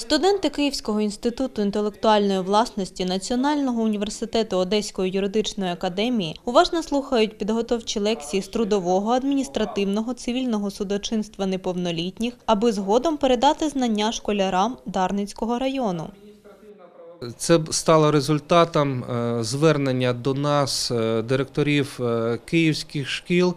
Студенти Київського інституту інтелектуальної власності Національного університету Одеської юридичної академії уважно слухають підготовчі лекції з трудового, адміністративного, цивільного судочинства неповнолітніх, аби згодом передати знання школярам Дарницького району. Це стало результатом е, звернення до нас е, директорів е, київських шкіл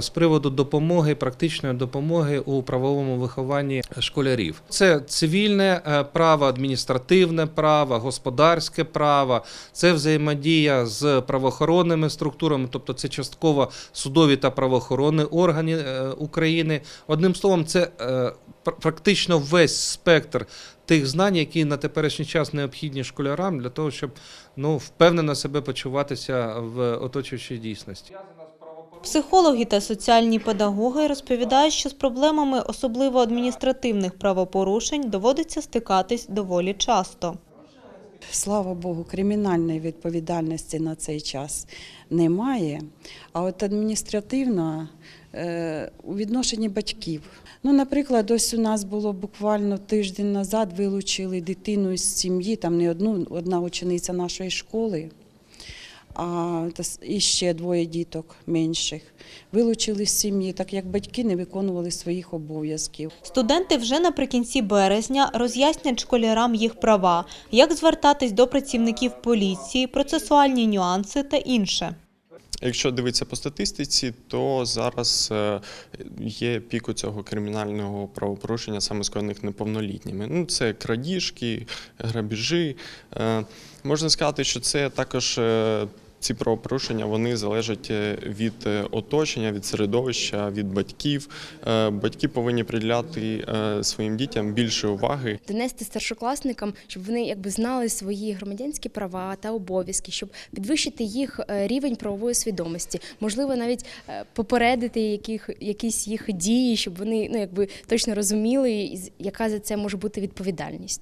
з приводу допомоги, практичної допомоги у правовому вихованні школярів. Це цивільне е, право, адміністративне право, господарське право, це взаємодія з правоохоронними структурами, тобто це частково судові та правоохоронні органи е, України. Одним словом, це е, практично весь спектр тих знань, які на теперішній час необхідні школярам для того, щоб ну, впевнено себе почуватися в оточуючій дійсності. Психологи та соціальні педагоги розповідають, що з проблемами особливо адміністративних правопорушень доводиться стикатись доволі часто. Слава Богу, кримінальної відповідальності на цей час немає. А от адміністративна е, у відношенні батьків. Ну, наприклад, ось у нас було буквально тиждень назад вилучили дитину з сім'ї, там не одну, одна учениця нашої школи. А та с- і ще двоє діток менших вилучили з сім'ї, так як батьки не виконували своїх обов'язків. Студенти вже наприкінці березня роз'яснять школярам їх права, як звертатись до працівників поліції, процесуальні нюанси та інше. Якщо дивитися по статистиці, то зараз е, є пік у цього кримінального правопорушення саме скоєних неповнолітніми. Ну, це крадіжки, грабіжі. Е, Можна сказати, що це також. Ці правопорушення вони залежать е, від е, оточення, від середовища, від батьків. Е, Батьки повинні приділяти своїм дітям більше уваги донести старшокласникам, щоб вони якби знали свої громадянські права та обов'язки, щоб підвищити їх рівень правової свідомості, можливо, навіть попередити яких, якісь їх дії, щоб вони ну якби точно розуміли, яка за це може бути відповідальність.